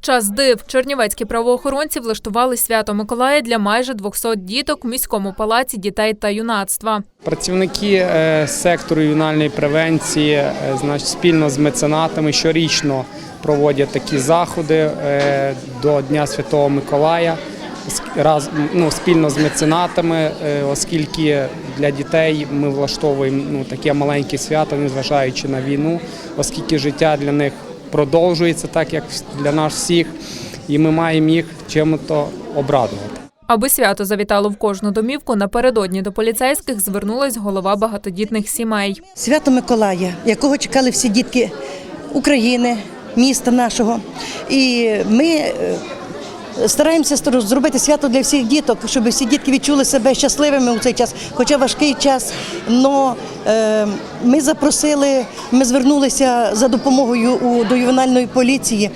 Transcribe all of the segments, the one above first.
Час див. Чернівецькі правоохоронці влаштували свято Миколая для майже 200 діток в міському палаці дітей та юнацтва. Працівники е, сектору ювенальної превенції е, значить, спільно з меценатами щорічно проводять такі заходи е, до Дня Святого Миколая. Раз, ну, спільно з меценатами, оскільки для дітей ми влаштовуємо ну, таке маленьке свято, незважаючи на війну, оскільки життя для них продовжується так, як для нас всіх, і ми маємо їх чим-то обрадувати. Аби свято завітало в кожну домівку, напередодні до поліцейських звернулась голова багатодітних сімей. Свято Миколая, якого чекали всі дітки України, міста нашого. І ми е, стараємося стар- зробити свято для всіх діток, щоб всі дітки відчули себе щасливими у цей час, хоча важкий час. Но е, ми запросили, ми звернулися за допомогою до ювенальної поліції,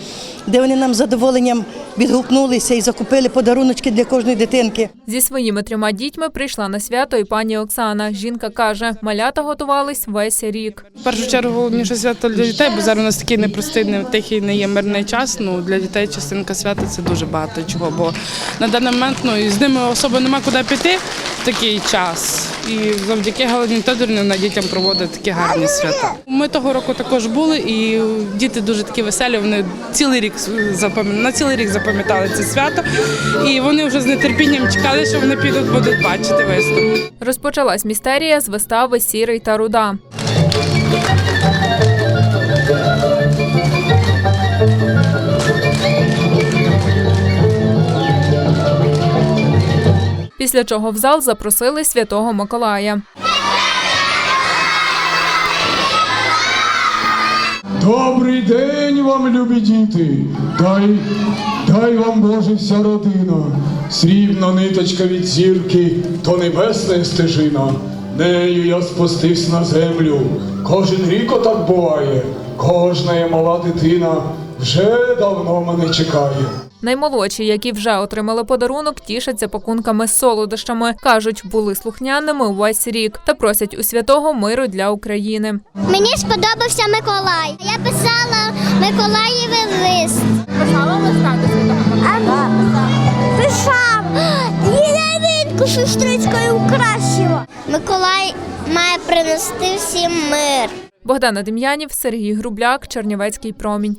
де вони нам з задоволенням відгукнулися і закупили подаруночки для кожної дитинки. Зі своїми трьома дітьми прийшла на свято і пані Оксана. Жінка каже, малята готувались весь рік. В першу чергу головніше свято для дітей, бо зараз у нас такий непростий, не тихий, не є мирний час. Ну для дітей частинка свята це дуже багато чого. Бо на даний момент ну і з ними особо нема куди піти в такий час. І завдяки Галині Тодорівні дітям проводить такі гарні свята. Ми того року також були, і діти дуже такі веселі. Вони цілий рік на цілий рік запам'ятали це свято. І вони вже з нетерпінням чекали, що вони підуть, будуть бачити виступ. Розпочалась містерія з вистави Сірий та руда. Після чого в зал запросили святого Миколая. Добрий день вам, любі діти. Дай, дай вам Боже вся родина. Срібна ниточка від зірки, то небесна стежина. Нею я спустився на землю. Кожен рік отак буває. Кожна мала дитина вже давно мене чекає. Наймолодші, які вже отримали подарунок, тішаться пакунками з солодощами. кажуть, були слухняними увесь рік та просять у святого миру для України. Мені сподобався Миколай. Я писала Миколаєві лист. Писала листа до святого. Єлявинку сестричкою украсила. Миколай має принести всім мир. Богдана Дем'янів, Сергій Грубляк, Чернівецький промінь.